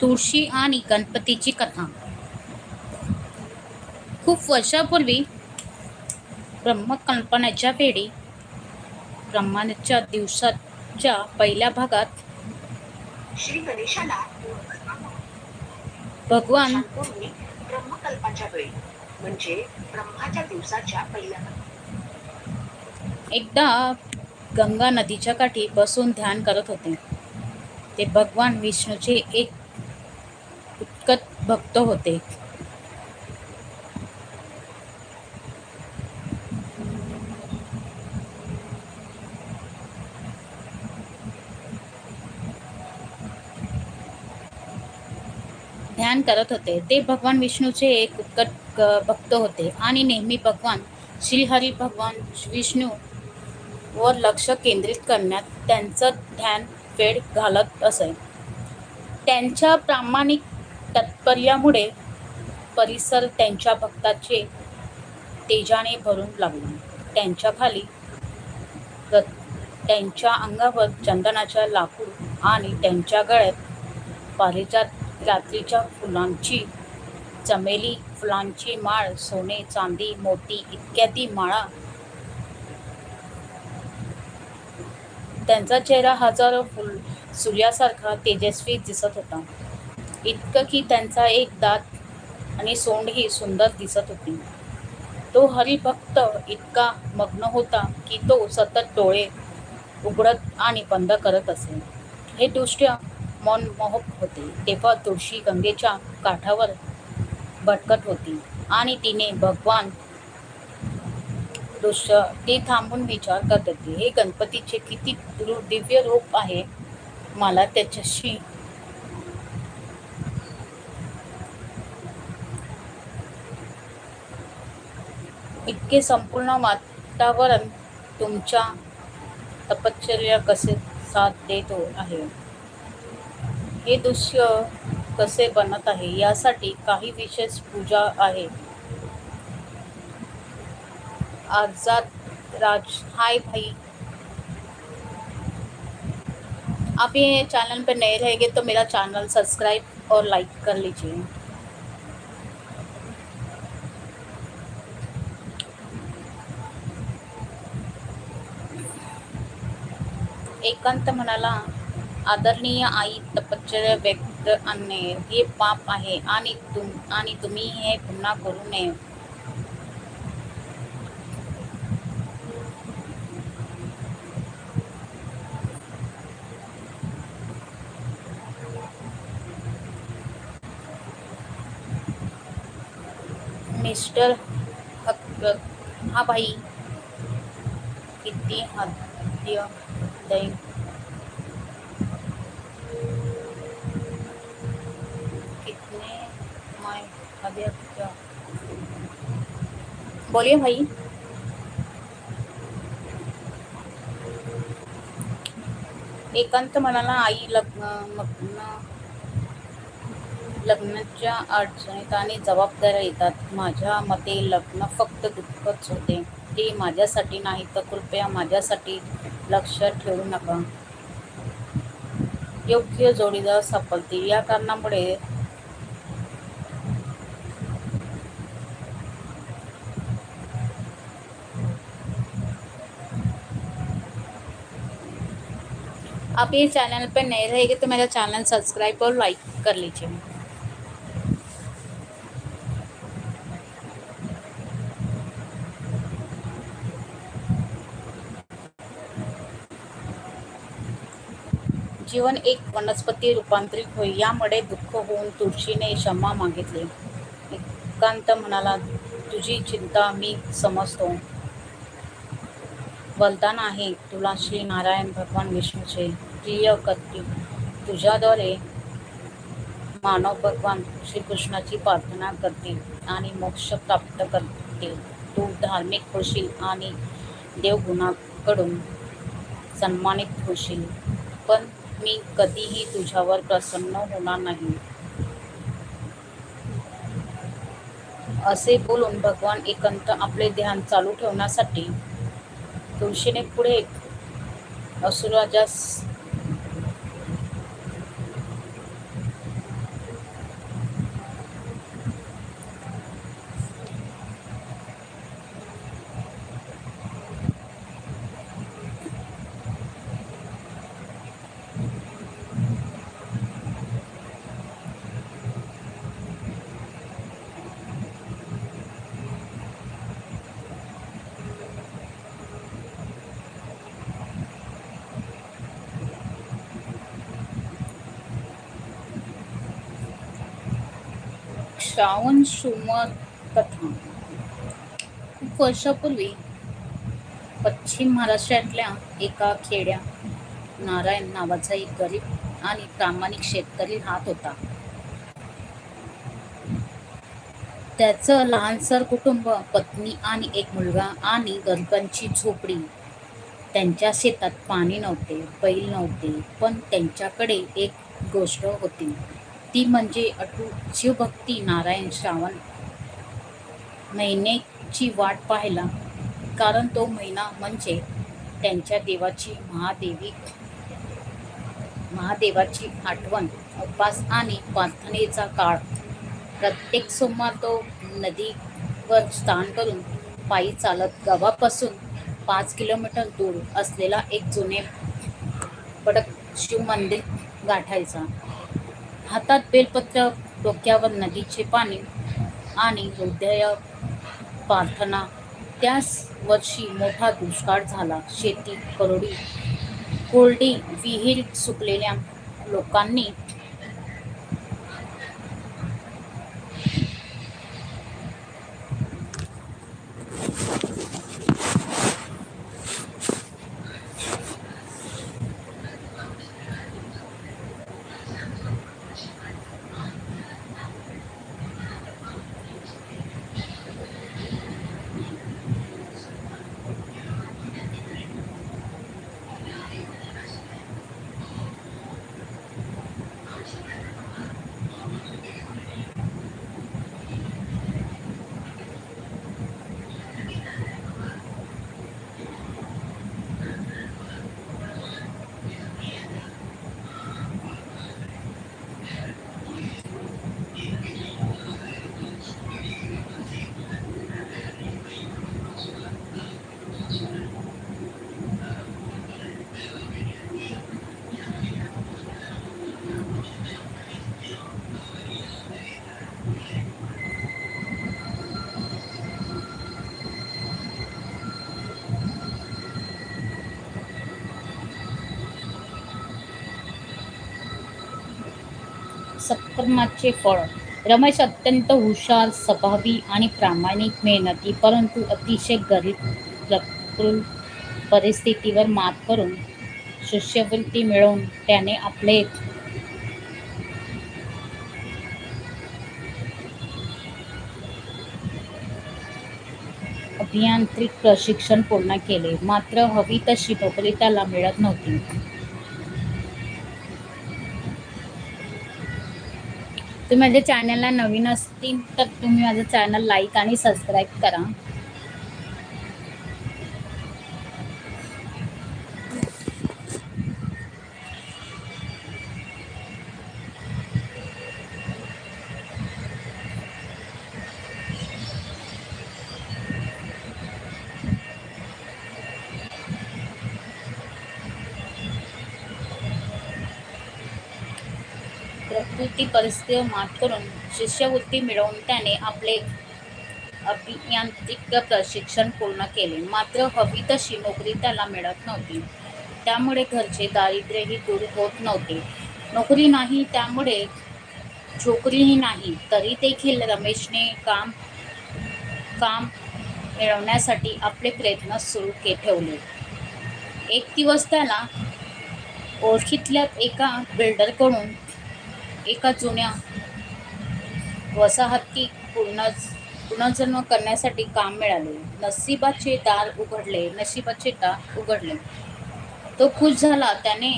तुळशी आणि गणपतीची कथा. खूप वर्षापूर्वी ब्रह्मकल्पनेच्या वेळी ब्रह्मांच्या दिवसाच्या पहिल्या भागात श्री गणेशाला भगवान ब्रह्मकल्पाच्या वेळी म्हणजे ब्रह्माच्या दिवसाच्या पहिल्या एकदा गंगा नदीच्या काठी बसून ध्यान करत होते. ते भगवान विष्णूचे एक भक्त होते. ध्यान करत होते. ते भगवान विष्णूचे एक उत्कट भक्त होते. आणि नेहमी भगवान श्रीहरी भगवान विष्णू वर लक्ष केंद्रित करण्यात त्यांचं ध्यान वेळ घालत असे. त्यांच्या प्रामाणिक तात्पर्यामुळे परिसर त्यांच्या भक्ताचे तेजाने भरून लागला. त्यांच्या खाली त्यांच्या अंगावर चंदनाच्या लाकूड आणि त्यांच्या गळ्यात पारिजात रात्रीच्या फुलांची चमेली फुलांची माळ सोने चांदी मोती इत्यादी माळा. त्यांचा चेहरा हजारो फुल सूर्यासारखा तेजस्वी दिसत होता. इतकं की त्यांचा एक दात आणि सोंडही सुंदर दिसत होती. तो हरिभक्त इतका मग्न होता की तो सतत डोळे उघडत आणि बंद करत असे. हे दृश्य मनमोहक होते. तेव्हा तुळशी गंगेच्या काठावर भटकत होती आणि तिने भगवान दृश्य ती थांबून विचार करत होती. हे गणपतीचे किती दिव्य रूप आहे. मला त्याच्याशी इतके संपूर्ण वातावरण तुमच्या तपश्चर्या कसे साथ देत आहे? हे दृश्य कसे बनत आहे? यासाठी काही विशेष पूजा आहे. आज़ाद राज, हाय भाई. आप ये चैनल पर नए रहेंगे तो मेरा चैनल सब्सक्राइब और लाइक कर लीजिए। एकांत म्हणाला, आदरणीय आई, तपश्चर्या व्यक्त आणणे हे पाप आहे आणि तुम, आणि तुम्ही हे पुन्हा करू नये. मिस्टर हक, हा भाई किती हद्य दै कितने मैं हद्य बोलिए भाई। एकांत म्हणाला आई लग्न लग्न लग्नाच्या अडचणीत आणि जबाबदाऱ्या येतात. माझ्या मते लग्न फक्त दुःखच होते. ते माझ्यासाठी नाही तर कृपया माझ्यासाठी लक्ष ठेवू नका. योग्य जोडीदार सापडतील. या कारणामुळे आप ये चैनल पर नए रहेंगे तो मेरा चैनल सब्सक्राइब और लाइक कर लीजिए. जीवन एक वनस्पती रूपांतरित होई यामुळे दुःख होऊन तुळशीने क्षमा मागितली. एकांत म्हणाला तुझी चिंता मी समजतो. वरदान आहे तुला श्री नारायण भगवान विष्णूचे. प्रिय कत्यू तुझ्याद्वारे मानव भगवान श्रीकृष्णाची प्रार्थना करतील आणि मोक्ष प्राप्त करतील. तू धार्मिक होशील आणि देवगुणाकडून सन्मानित होशील. पण मी कधीही तुझ्यावर प्रसन्न होणार नाही. असे बोलून भगवान एकंत आपले ध्यान चालू ठेवण्यासाठी तुळशीने पुढे असुराजास श्रावण सुमन कथा. खूप वर्षापूर्वी पश्चिम महाराष्ट्रातल्या एका खेड्या नारायण नावाचा एक गरीब आणि प्रामाणिक शेतकरी राहत होता. त्याचं लहानसर कुटुंब पत्नी आणि एक मुलगा आणि गरिबांची झोपडी. त्यांच्या शेतात पाणी नव्हते बैल नव्हते पण त्यांच्याकडे एक गोष्ट होती. ती म्हणजे अटूट शिवभक्ती. नारायण श्रावण महिन्याची वाट पाहायला. कारण तो महिना म्हणजे त्यांच्या देवाची महादेवी महादेवाची आठवण उपास आणि प्रार्थनेचा काळ. प्रत्येक सोमवार तो नदीवर स्नान करून पायी चालत गावापासून पाच किलोमीटर दूर असलेला एक जुने पडक शिव मंदिर गाठायचा. हातात बेलपत्र डोक्यावर नदीचे पाणी आणि हृदय प्रार्थना. त्याच वर्षी मोठा दुष्काळ झाला. शेती करोडी कोरडी विहीर सुकलेल्या लोकांनी सत्कर्माचे फळ. रमेश अत्यंत हुशार स्वभावी आणि प्रामाणिक मेहनती परंतु अतिशय गरीब प्रकृल परिस्थितीवर मात करून शिष्यवृत्ती मिळवून त्याने आपले अभियांत्रिक प्रशिक्षण पूर्ण केले. मात्र हवी तशी नोकरी त्याला मिळत नव्हती. तुम्ही माझ्या चॅनलला नवीन असतील तर तुम्ही माझं चॅनल लाईक आणि सबस्क्राईब करा. प्रकृती परिस्थितीवर मात करून शिष्यवृत्ती मिळवून त्याने आपले अभियांत्रिक प्रशिक्षण पूर्ण केले. मात्र हवी तशी नोकरी त्याला मिळत नव्हती. त्यामुळे घरचे दारिद्र्यही दूर होत नव्हते. नोकरी नाही त्यामुळे छोकरीही नाही तरी देखील रमेशने काम काम मिळवण्यासाठी आपले प्रयत्न सुरू के ठेवले. एक दिवस त्याला ओळखीतल्या एका बिल्डरकडून एका जुन्या वसाहती पुनर्ज पुनर्जन्म करण्यासाठी काम मिळाले. नशिबाचे दार उघडले नशिबाचे दार उघडले. तो खुश झाला. त्याने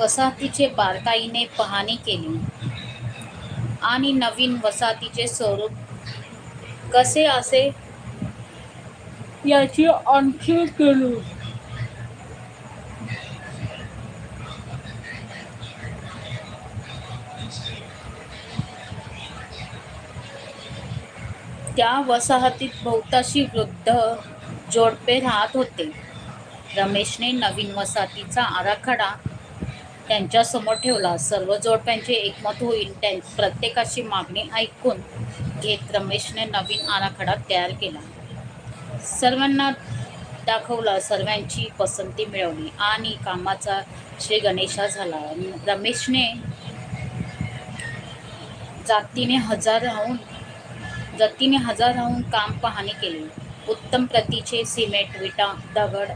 वसाहतीचे बारकाईने पाहणी केली. आणि नवीन वसाहतीचे स्वरूप कसे असे याची आणखी केली. त्या वसाहतीत बहुताशी वृद्ध जोडपे राहत होते. रमेशने नवीन वसाहतीचा आराखडा त्यांच्यासमोर ठेवला. सर्व जोडप्यांचे एकमत होईल त्या प्रत्येकाची मागणी ऐकून घेत रमेशने नवीन आराखडा तयार केला. सर्वांना दाखवला सर्वांची पसंती मिळवली आणि कामाचा श्री गणेशा झाला. रमेशने जातीने हजार राहून जातीने हजार राहून काम पाहणी केली. उत्तम प्रतीचे सिमेंट विटा दगड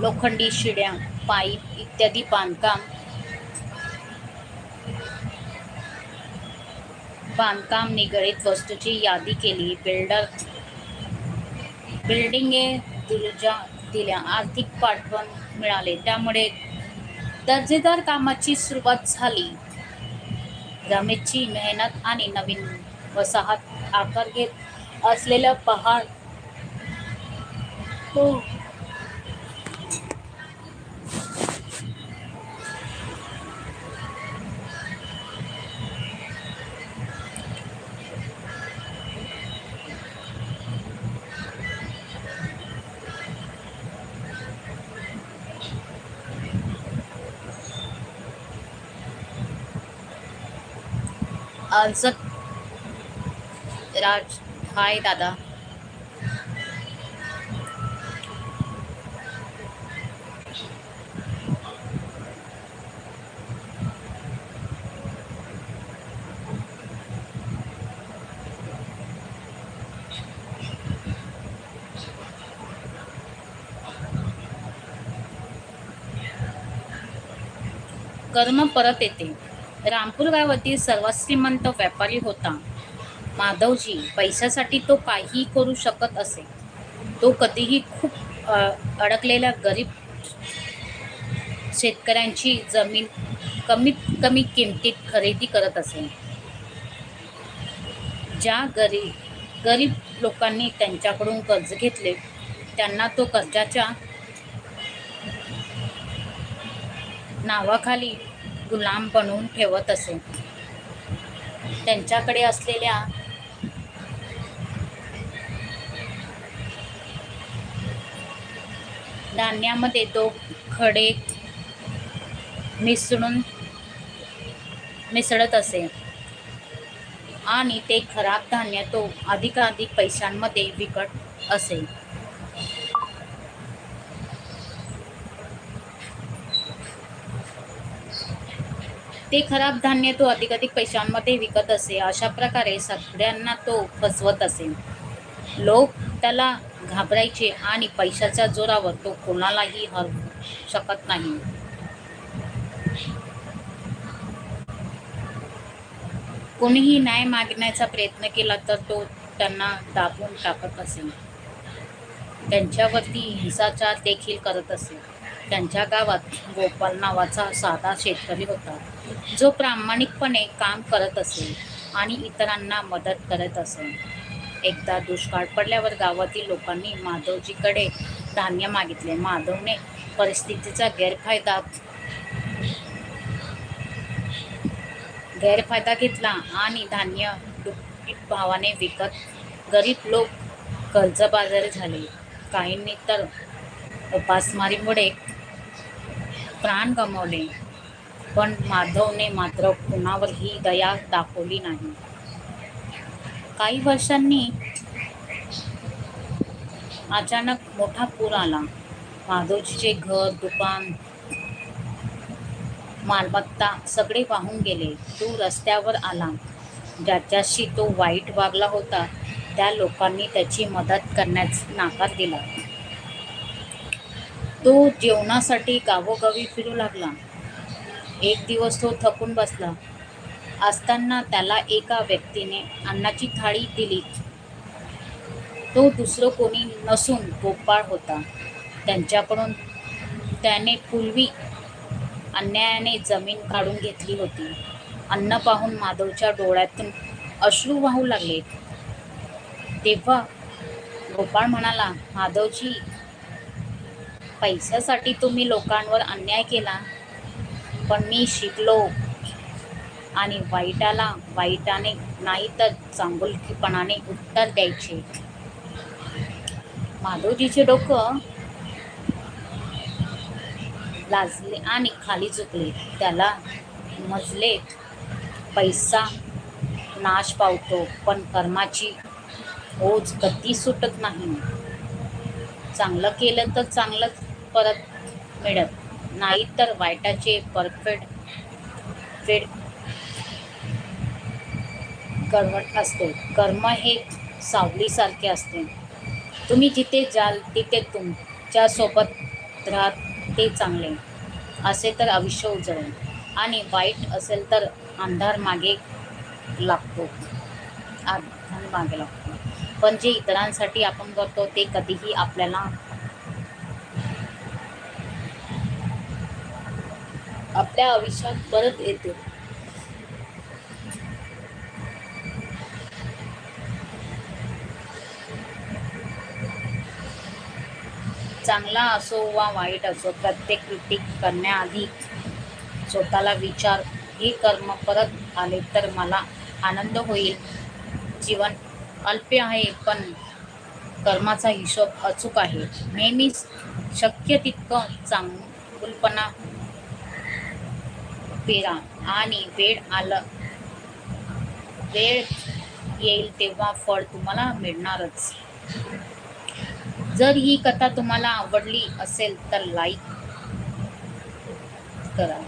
लोखंडी शिड्या पाईप इत्यादी बांधकाम बांधकाम निगडित वस्तूची यादी केली. बिल्डर बिल्डिंगे दिलजा दिल्या आर्थिक पाठवण मिळाले. त्यामुळे दर्जेदार कामाची सुरुवात झाली. रमेशची मेहनत आणि नवीन वसाहत आकार घेत असलेलं पहाड हो अर्ज राज हाय दादा. कर्म परत येते. रामपूर गावातील सर्वात श्रीमंत व्यापारी होता. माधवजी पैशासाठी तो काहीही करू शकत असे. तो कधीही खूप अ, अडकलेल्या गरीब शेतकऱ्यांची जमीन कमीत कमी किमतीत खरेदी करत असे. ज्या गरीब गरीब लोकांनी त्यांच्याकडून कर्ज घेतले त्यांना तो कर्जाच्या नावाखाली गुलाम बनवून ठेवत असे. त्यांच्याकडे असलेल्या धान्यामध्ये तो खडे मिसळून मिसळत असे. आणि ते खराब धान्य तो अधिकाधिक पैशांमध्ये विकत असे. ते खराब धान्य तो अधिकाधिक पैशांमध्ये विकत असे. अशा प्रकारे सगळ्यांना तो फसवत असे. लोक त्याला घाबरायचे आणि पैशाच्या जोरावर तो कोणालाही हरवू शकत नाही. कोणीही न्याय मागण्याचा प्रयत्न केला तर तो त्यांना दाबून टाकत असे. त्यांच्यावरती हिंसाचार देखील करत असे. त्यांच्या गावात गोपाल नावाचा साधा शेतकरी होता. जो प्रामाणिकपणे काम करत असे आणि इतरांना मदत करत असे. एकदा दुष्काळ पडल्यावर गावातील लोकांनी माधवजीकडे धान्य मागितले. माधवने परिस्थितीचा गैरफायदा गैरफायदा घेतला आणि धान्य दुप्पट भावाने विकत गरीब लोक कर्जबाजारी झाले. काहींनी तर उपासमारीमुळे प्राण गमावले. पण माधवने मात्र कुणावरही दया दाखवली नाही. काही वर्षांनी अचानक मोठा पूर आला. माधवजीचे घर दुकान मालमत्ता सगळे वाहून गेले. तो रस्त्यावर आला. ज्याच्याशी तो वाईट वागला होता त्या लोकांनी त्याची मदत करण्यास नाकार दिला. तो जेवणासाठी गावोगावी फिरू लागला. एक दिवस तो थकून बसला. असताना त्याला एका व्यक्तीने अन्नाची थाळी दिली. तो दुसरं कोणी नसून गोपाळ होता. त्यांच्याकडून त्याने पूर्वी अन्यायाने जमीन काढून घेतली होती. अन्न पाहून माधवच्या डोळ्यातून अश्रू वाहू लागले. तेव्हा गोपाळ म्हणाला माधवजी पैशासाठी तुम्ही लोकांवर अन्याय केला. पण मी शिकलो. आणि वाईटाला वाईटाने नाही तर चांगुलकीपणाने उत्तर द्यायचे. माधवजीचे डोकं लाजले आणि खाली झुकले. त्याला मजले पैसा नाश पावतो पण कर्माची ओझ कधी सुटत नाही. चांगलं केलं तर चांगलंच परत मिळत नाही तर वाईटाचे परफेक्ट फेड करवट असते. कर्म हे सावलीसारखे असते. तुम्ही जिथे जाल तिथे तुमच्यासोबत राहत ते चांगले. असे तर आयुष्य उजळेल. आणि वाईट असेल तर अंधार मागे लागतो. अंधार मागे लागतो. पण जे इतरांसाठी आपण करतो ते कधीही आपल्याला आपल्या आयुष्यात परत येते. चांगला असो वा वाईट असो प्रत्येक कृती करण्याआधी स्वतःला विचार हे कर्म परत आले तर मला आनंद होईल. जीवन अल्पे आहे पण कर्माचा हिशोब अचूक आहे. नेहमी शक्य तितकं चांगलपणा पेरा आणि वेळ आलं. वेळ येईल तेव्हा फळ तुम्हाला मिळणारच. जर ही कथा तुम्हाला आवडली असेल तर लाईक करा.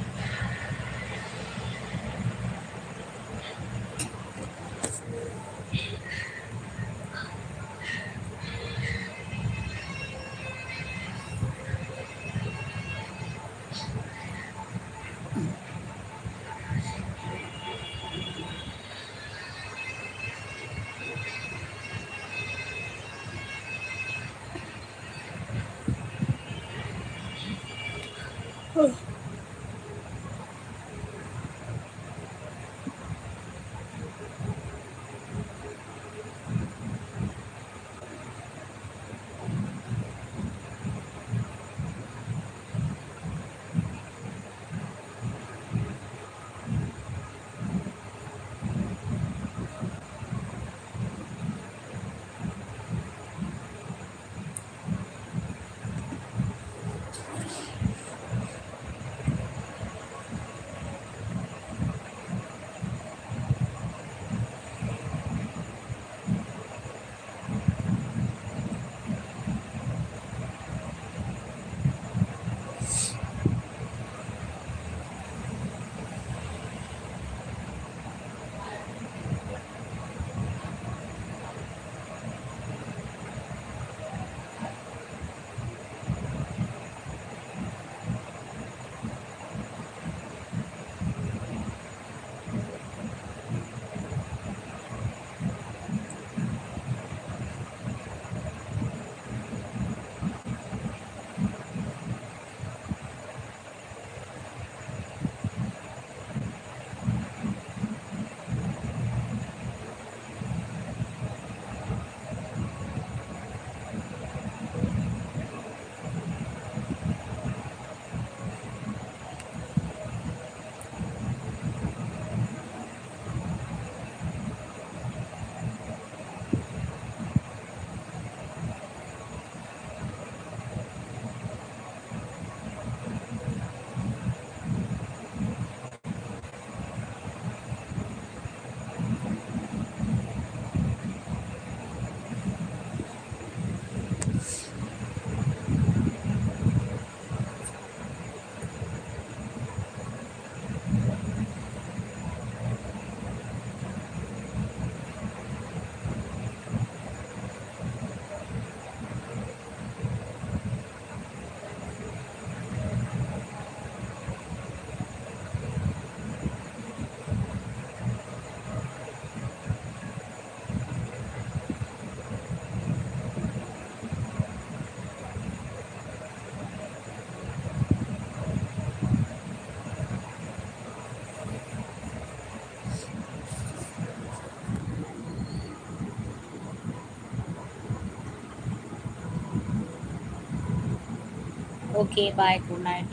Okay, bye. Good night.